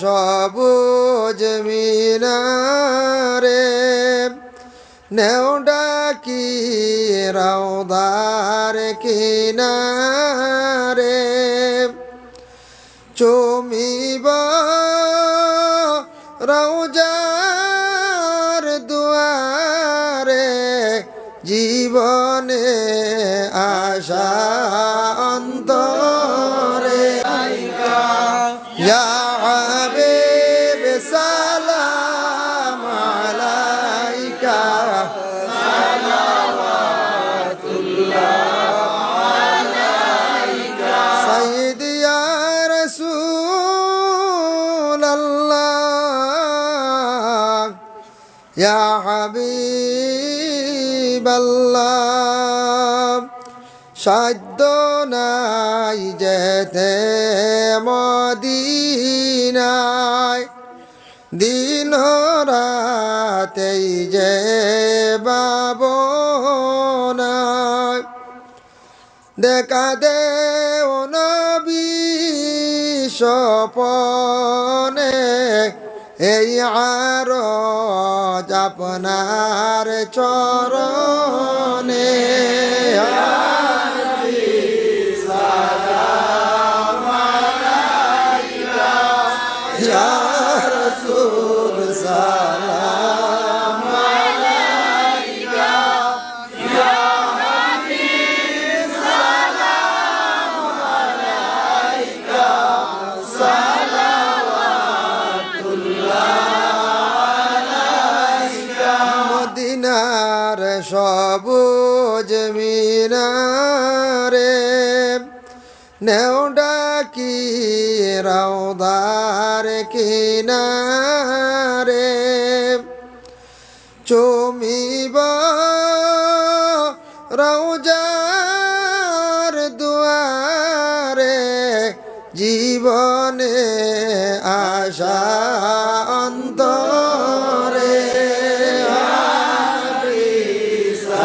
সবুজ মিনারে নেওডা কি রৌদার কিনারে। চুমিব রৌজার দুয়ারে। জীবনে আশা অন্তরে। ইয়া يا حبيب الله সাধ্য নাই যেতে মদিনায় দিন রাতেই যে বাবনায় দেখা দে নবী সপনে এই আর আপনার চরণে। সবুজ মিনারে নেওডা কি রৌদার কিনারে। চুমিব রৌজার দুয়ারে জীবনে আশা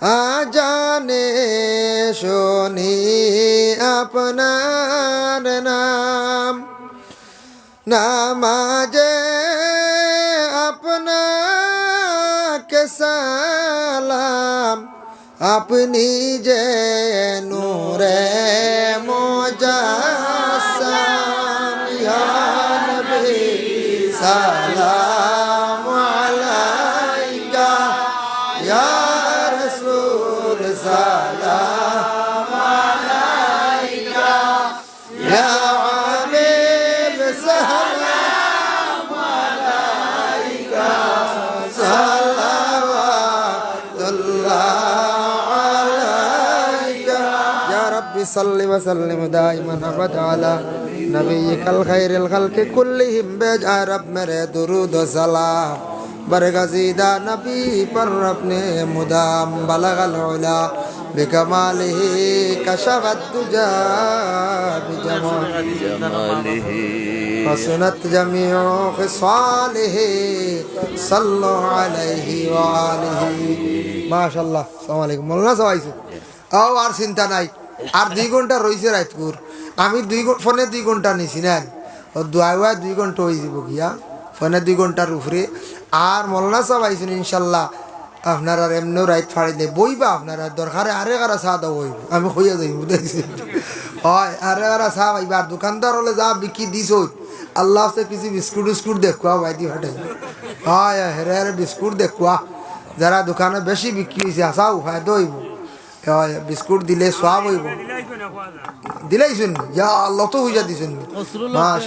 আজানে শুনি আপনার নাম। নামাজে আপনাকে সালাম। আপনি যে নূরে নবী সালাম। صل وسلم دائما ابد على نبيك الخير الخلق كلهم بجا رب میرے درود و سلام برگزیدہ نبی پر اپنے مدام بلغ العلا بکمالہ کشف الدجا بجمالہ حسنت جمیع خصالہ صلو علیہ وآلہ. ماشاءاللہ، السلام علیکم. مولانا سوائی سے آو آر سنتا نائی আর দুই ঘণ্টা রয়েছে রাতপুর আমি দুই ফোনে দুই ঘণ্টা নিছি না ও দুয়া দুই ঘণ্টা হয়ে যাব গিয়া। ফোনে দুই ঘণ্টার উপরে আর মোল্লা সব আইছেন ইনশাল্লাহ, আপনার এমনিও রাইত ফাড়ি দে। বইবা আপনার দরকারে আরে কারা চা দাও বইব আমি হইয়া যাইব দেখছি হয়, আরে কারা চা পাইবা আর দোকানদার হলে যা বিকি দিস আল্লাহ সে কিছু বিস্কুট উস্কুট দেখুয়া বাইদি ফাটাই। হয় হেরে হেরে বিস্কুট দেখুয়া। যারা দোকানে বেশি বিক্রি হয়েছে আসাও, ফায়দা হইব। বিস্কুট দিলে সব হইব দিলেই শুন ইয়া আল্লাহ তো হইয়া দিছেন মাস